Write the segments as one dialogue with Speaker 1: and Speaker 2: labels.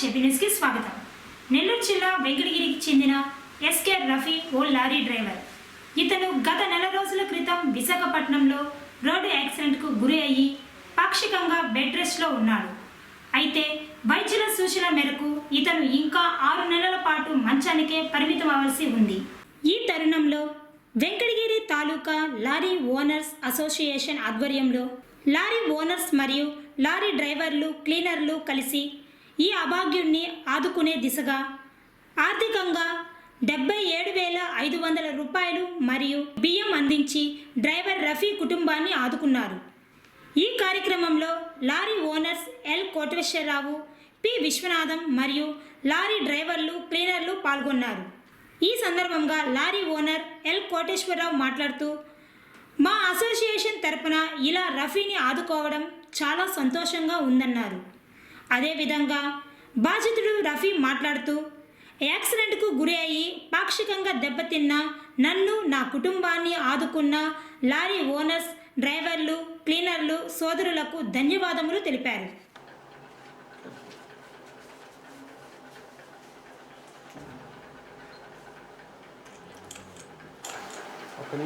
Speaker 1: చెప్పి న్యూస్కి స్వాగతం. నెల్లూరు జిల్లా వెంకటగిరికి చెందిన ఎస్కే రఫీ ఓ లారీ డ్రైవర్. ఇతను గత నెల రోజుల క్రితం విశాఖపట్నంలో రోడ్డు యాక్సిడెంట్కు గురి అయ్యి పాక్షికంగా బెడ్ రెస్ట్లో ఉన్నాడు. అయితే వైద్యుల సూచన మేరకు ఇతను ఇంకా ఆరు నెలల పాటు మంచానికే పరిమితం అవ్వాల్సి ఉంది. ఈ తరుణంలో Venkatagiri taluka lorry owners association ఆధ్వర్యంలో లారీ ఓనర్స్ మరియు లారీ డ్రైవర్లు క్లీనర్లు కలిసి ఈ అభాగ్యుణ్ణి ఆదుకునే దిశగా ఆర్థికంగా డెబ్బై ఏడు వేల ఐదు వందల రూపాయలు మరియు బియ్యం అందించి డ్రైవర్ రఫీ కుటుంబాన్ని ఆదుకున్నారు. ఈ కార్యక్రమంలో lorry owners L Koteswararao P Viswanatham మరియు లారీ డ్రైవర్లు క్లీనర్లు పాల్గొన్నారు. ఈ సందర్భంగా లారీ ఓనర్ ఎల్ కోటేశ్వరరావు మాట్లాడుతూ మా అసోసియేషన్ తరపున ఇలా రఫీని ఆదుకోవడం చాలా సంతోషంగా ఉందన్నారు. అదేవిధంగా బాధితుడు రఫీ మాట్లాడుతూ యాక్సిడెంట్కు గురి అయ్యి పాక్షికంగా దెబ్బతిన్న నన్ను నా కుటుంబాన్ని ఆదుకున్న లారీ ఓనర్స్ డ్రైవర్లు క్లీనర్లు సోదరులకు ధన్యవాదములు తెలిపారు
Speaker 2: ఒక్క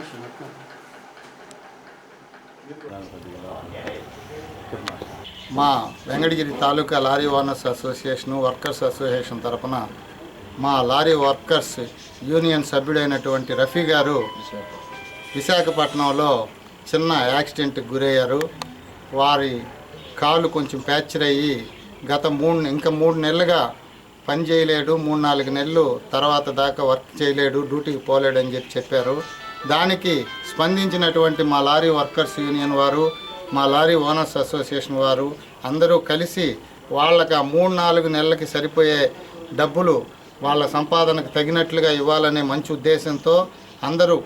Speaker 2: నిమిషం.
Speaker 3: మా Venkatagiri taluka lorry owners association workers association తరపున మా లారీ వర్కర్స్ యూనియన్ సభ్యుడైనటువంటి రఫీ గారు విశాఖపట్నంలో చిన్న యాక్సిడెంట్కి గురయ్యారు. వారి కాలు కొంచెం ఫ్రాక్చర్ అయ్యి గత మూడు ఇంకా మూడు నెలలుగా పని చేయలేడు. మూడు నాలుగు నెలలు తర్వాత దాకా వర్క్ చేయలేడు డ్యూటీకి పోలేడు అని చెప్పి చెప్పారు. దానికి స్పందించినటువంటి మా లారీ వర్కర్స్ యూనియన్ వారు మా లారీ ఓనర్స్ అసోసియేషన్ వారు అందరూ కలిసి వాళ్ళకి ఆ మూడు నాలుగు నెలలకి సరిపోయే డబ్బులు వాళ్ళ సంపాదనకు తగినట్లుగా ఇవ్వాలనే మంచి ఉద్దేశంతో అందరూ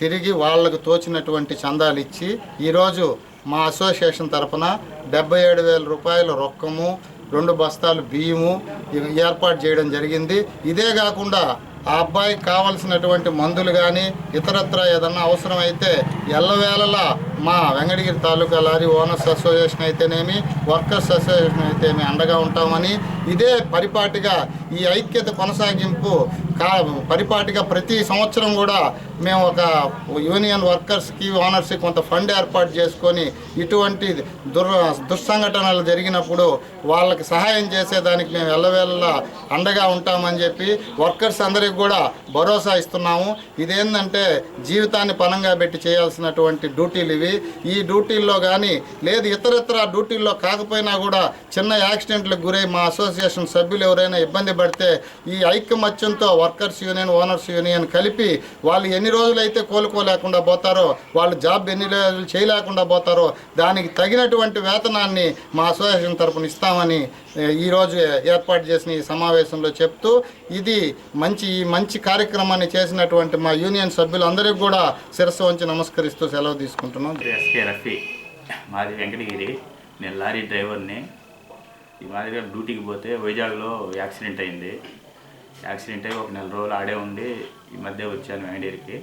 Speaker 3: తిరిగి వాళ్ళకు తోచినటువంటి చందాలు ఇచ్చి ఈరోజు మా అసోసియేషన్ తరఫున డెబ్బై ఏడు వేల రూపాయల రొక్కము రెండు బస్తాలు బియ్యము ఇవి ఏర్పాటు చేయడం జరిగింది. ఇదే కాకుండా ఆ అబ్బాయికి కావలసినటువంటి మందులు కానీ ఇతరత్ర ఏదన్నా అవసరమైతే ఎల్లవేళలా మా Venkatagiri taluka lorry owners association అయితేనేమి వర్కర్స్ అసోసియేషన్ అయితేనేమి అండగా ఉంటామని ఇదే పరిపాటిగా ఈ ఐక్యత కొనసాగింపు కా పరిపాటిగా ప్రతి సంవత్సరం కూడా మేము ఒక యూనియన్ వర్కర్స్కి ఓనర్స్కి కొంత ఫండ్ ఏర్పాటు చేసుకొని ఇటువంటి దుర్ దుస్సంఘటనలు జరిగినప్పుడు వాళ్ళకి సహాయం చేసేదానికి మేము ఎల్లవేళలా అండగా ఉంటామని చెప్పి వర్కర్స్ అందరికి కూడా భరోసా ఇస్తున్నాము. ఇదేంటంటే జీవితాన్ని పనంగా పెట్టి చేయాల్సినటువంటి డ్యూటీలు ఇవి. ఈ డ్యూటీల్లో కానీ లేదు ఇతరత్ర డ్యూటీల్లో కాకపోయినా కూడా చిన్న యాక్సిడెంట్లకు గురై మా అసోసియేషన్ సభ్యులు ఎవరైనా ఇబ్బంది పడితే ఈ ఐక్యమత్యంతో వర్కర్స్ యూనియన్ ఓనర్స్ యూనియన్ కలిపి వాళ్ళు ఎన్ని రోజులైతే కోలుకోలేకుండా పోతారో వాళ్ళు జాబ్ ఎన్ని రోజులు చేయలేకుండా పోతారో దానికి తగినటువంటి వేతనాన్ని మా అసోసియేషన్ తరపున ఇస్తామని ఈరోజు ఏర్పాటు చేసిన ఈ సమావేశంలో చెప్తూ ఇది మంచి ఈ మంచి కార్యక్రమాన్ని చేసినటువంటి మా యూనియన్ సభ్యులందరికీ కూడా శిరస్సు వంచి నమస్కరిస్తూ సెలవు తీసుకుంటున్నాం.
Speaker 4: ఎస్కే రఫీ మాది వెంకటగిరి. నేను లారీ డ్రైవర్ని. ఈ మాదిరిగా డ్యూటీకి పోతే వైజాగ్లో యాక్సిడెంట్ అయింది. యాక్సిడెంట్ అయ్యి ఒక నెల రోజులు ఆడే ఉండి ఈ మధ్య వచ్చాను వెంకటగిరికి.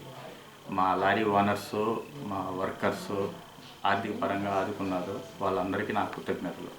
Speaker 4: మా లారీ ఓనర్స్ మా వర్కర్స్ ఆర్థిక పరంగా ఆదుకున్నారు. వాళ్ళందరికీ నా కృతజ్ఞతలు.